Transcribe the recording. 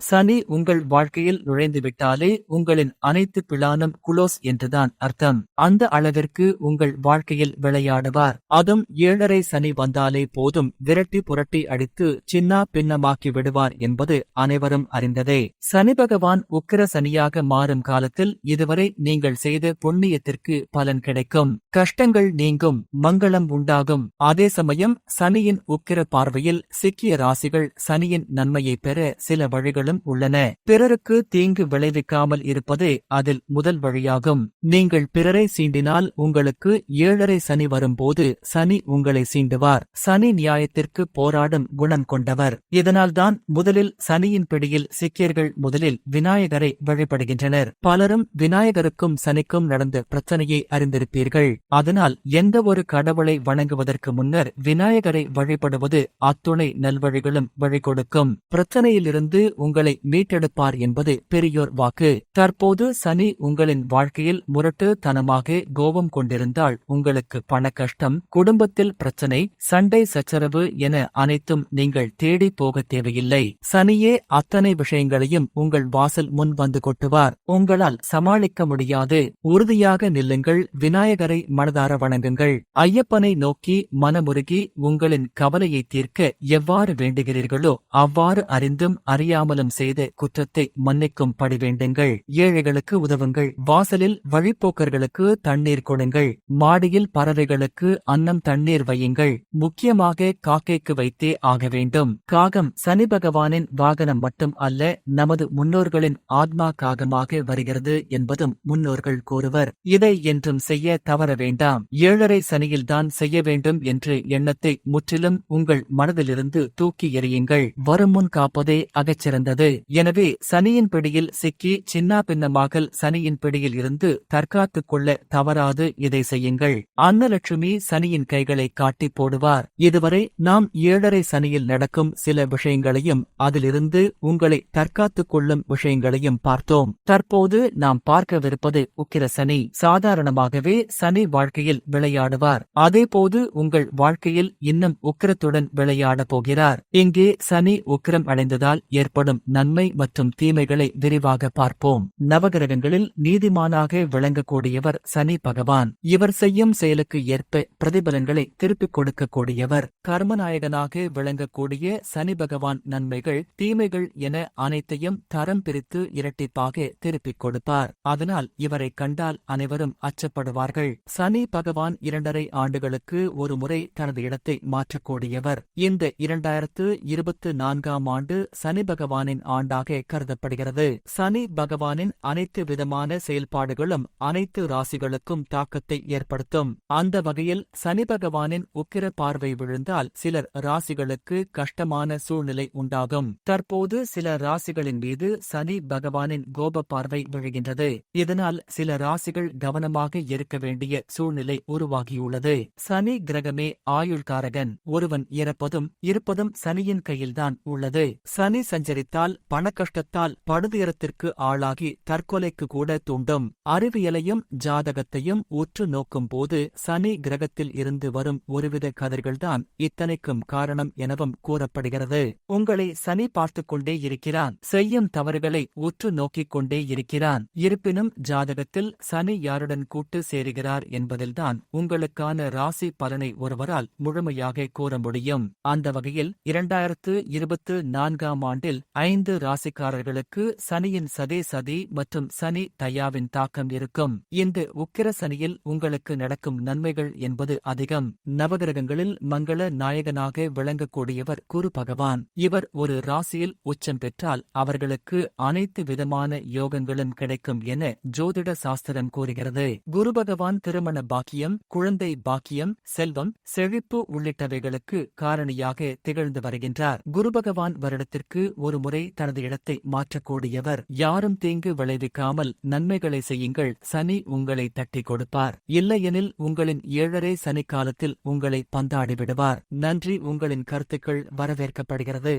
சனி உங்கள் வாழ்க்கையில் நுழைந்துவிட்டாலே உங்களின் அனைத்து பிளானும் குளோஸ் என்றுதான் அர்த்தம். அந்த அளவிற்கு உங்கள் வாழ்க்கையில் விளையாடுவார். அதும் ஏழரை சனி வந்தாலே போதும். விரட்டி புரட்டி அடித்து சின்னா பின்னமாக்கி விடுவார் என்பது அனைவரும் அறிந்ததே. சனி பகவான் உக்கிர சனியாக மாறும் காலத்தில் இதுவரை நீங்கள் செய்த புண்ணியத்திற்கு பலன் கிடைக்கும். கஷ்டங்கள் நீங்கும். மங்களம் உண்டாகும். அதே சமயம் சனியின் உக்கிர பார்வையில் சிக்கிய ராசிகள் சனியின் நன்மையை பெற சில வழிகள் வழிகளும் உள்ளன. பிறருக்கு தீங்கு விளைவிக்காமல் இருப்பதே அதில் முதல் வழியாகும். நீங்கள் பிறரை சீண்டினால் உங்களுக்கு ஏழரை சனி வரும்போது சனி உங்களை சீண்டுவார். சனி நியாயத்திற்கு போராடும் குணம் கொண்டவர். இதனால்தான் முதலில் சனியின் பிடியில் சிக்கியர்கள் முதலில் விநாயகரை வழிபடுகின்றனர். பலரும் விநாயகருக்கும் சனிக்கும் நடந்த பிரச்சனையை அறிந்திருப்பீர்கள். அதனால் எந்த ஒரு கடவுளை வணங்குவதற்கு முன்னர் விநாயகரை வழிபடுவது அத்துணை நல்வழிகளும் வழிகொடுக்கும். பிரச்சனையிலிருந்து உங்கள் மீட்டெடுப்பார் என்பது பெரியோர் வாக்கு. தற்போது சனி உங்களின் வாழ்க்கையில் முரட்டு தனமாக கோபம் கொண்டிருந்தால் உங்களுக்கு பண கஷ்டம் குடும்பத்தில் பிரச்சனை சண்டை சச்சரவு என அனைத்தும் நீங்கள் தேடி போக தேவையில்லை. சனியே அத்தனை விஷயங்களையும் உங்கள் வாசல் முன் வந்து கொட்டுவார். உங்களால் சமாளிக்க முடியாது. உறுதியாக நில்லுங்கள். விநாயகரை மனதார வணங்குங்கள். ஐயப்பனை நோக்கி மனமுருகி உங்களின் கவலையை தீர்க்க எவ்வாறு வேண்டுகிறீர்களோ அவ்வாறு அறிந்தும் அறியாமலும் செய்த குற்றத்தை மன்னிக்கும் படி வேண்டுங்கள். ஏழைகளுக்கு உதவுங்கள். வாசலில் வழிப்போக்கர்களுக்கு தண்ணீர் கொடுங்கள். மாடியில் பறவைகளுக்கு அன்னம் தண்ணீர் வையுங்கள். முக்கியமாக காக்கைக்கு வைத்தே ஆக வேண்டும். காகம் சனி பகவானின் வாகனம் மட்டும் அல்ல நமது முன்னோர்களின் ஆத்மா காகமாக வருகிறது என்பதும் முன்னோர்கள் கூறுவர். இதை என்றும் செய்ய தவற வேண்டாம். ஏழரை சனியில்தான் செய்ய வேண்டும் என்று எண்ணத்தை முற்றிலும் உங்கள் மனதிலிருந்து தூக்கி எறியுங்கள். வருமுன் காப்பதே அகச்சிறந்தது. எனவே சனியின் பிடியில் சிக்கி சின்னா பின்னமாகல் சனியின் பிடியில் இருந்து தற்காத்துக் கொள்ள தவறாது இதை செய்யுங்கள். அன்னலட்சுமி சனியின் கைகளை காட்டி போடுவார். இதுவரை நாம் ஏழரை சனியில் நடக்கும் சில விஷயங்களையும் அதிலிருந்து உங்களை தற்காத்துக் கொள்ளும் விஷயங்களையும் பார்த்தோம். தற்போது நாம் பார்க்கவிருப்பது உக்கிர சனி. சாதாரணமாகவே சனி வாழ்க்கையில் விளையாடுவார். அதேபோது உங்கள் வாழ்க்கையில் இன்னும் உக்கிரத்துடன் விளையாடப் போகிறார். இங்கே சனி உக்கிரம் அடைந்ததால் ஏற்படும் நன்மை மற்றும் தீமைகளை விரிவாக பார்ப்போம். நவகிரகங்களில் நீதிமானாக விளங்கக்கூடியவர் சனி பகவான். இவர் செய்யும் செயலுக்கு ஏற்ப பிரதிபலன்களை திருப்பிக் கொடுக்கக்கூடியவர். கர்மநாயகனாக விளங்கக்கூடிய சனி பகவான் நன்மைகள் தீமைகள் என அனைத்தையும் தரம் பிரித்து இரட்டிப்பாக திருப்பிக் கொடுப்பார். அதனால் இவரை கண்டால் அனைவரும் அச்சப்படுவார்கள். சனி பகவான் இரண்டரை ஆண்டுகளுக்கு ஒரு முறை தனது இடத்தை மாற்றக்கூடியவர். இந்த இரண்டாயிரத்து இருபத்து நான்காம் ஆண்டு சனி பகவானின் ஆண்டாக கருதப்படுகிறது. சனி பகவானின் அனைத்து விதமான செயல்பாடுகளும் அனைத்து ராசிகளுக்கும் தாக்கத்தை ஏற்படுத்தும். அந்த வகையில் சனி பகவானின் உக்கிர பார்வை விழுந்தால் சிலர் ராசிகளுக்கு கஷ்டமான சூழ்நிலை உண்டாகும். தற்போது சில ராசிகளின் மீது சனி பகவானின் கோப பார்வை விழுகின்றது. இதனால் சில ராசிகள் கவனமாக இருக்க வேண்டிய சூழ்நிலை உருவாகியுள்ளது. சனி கிரகமே ஆயுள்காரகன். ஒருவன் இறப்பதும் இருப்பதும் சனியின் கையில்தான் உள்ளது. சனி சஞ்சரித்தால் பணக்கஷ்டத்தால் படுதுயரத்திற்கு ஆளாகி தற்கொலைக்கு கூட தூண்டும். அறிவியலையும் ஜாதகத்தையும் உற்று நோக்கும் போது சனி கிரகத்தில் இருந்து வரும் ஒருவித கதிர்கள்தான் இத்தனைக்கும் காரணம் எனவும் கூறப்படுகிறது. உங்களை சனி பார்த்துக் கொண்டே இருக்கிறான். செய்யும் தவறுகளை உற்று நோக்கிக் கொண்டே இருக்கிறான். இருப்பினும் ஜாதகத்தில் சனி யாருடன் கூட்டு சேருகிறார் என்பதில்தான் உங்களுக்கான ராசி பலனை ஒருவரால் முழுமையாக கூற முடியும். அந்த வகையில் இரண்டாயிரத்து இருபத்து நான்காம் ஆண்டில் ஐந்து ராசிக்காரர்களுக்கு சனியின் சதே சதி மற்றும் சனி தயாவின் தாக்கம் இருக்கும். இந்த உக்கிர சனியில் உங்களுக்கு நடக்கும் நன்மைகள் என்பது அதிகம். நவகிரகங்களில் மங்கள நாயகனாக விளங்கக்கூடியவர் குரு பகவான். இவர் ஒரு ராசியில் உச்சம் பெற்றால் அவர்களுக்கு அனைத்து விதமான யோகங்களும் கிடைக்கும் என ஜோதிட சாஸ்திரம் கூறுகிறது. குரு பகவான் திருமண பாக்கியம் குழந்தை பாக்கியம் செல்வம் செழிப்பு உள்ளிட்டவைகளுக்கு காரணியாக திகழ்ந்து வருகின்றார். குரு பகவான் வருடத்திற்கு ஒரு முறை தனது இடத்தை மாற்றக்கூடியவர். யாரும் தீங்கு விளைவிக்காமல் நன்மைகளை செய்யுங்கள். சனி உங்களை தட்டி கொடுப்பார். இல்லையெனில் உங்களின் ஏழரை சனி காலத்தில் உங்களை பந்தாடிவிடுவார் நன்றி உங்களின் கருத்துக்கள் வரவேற்கப்படுகிறது.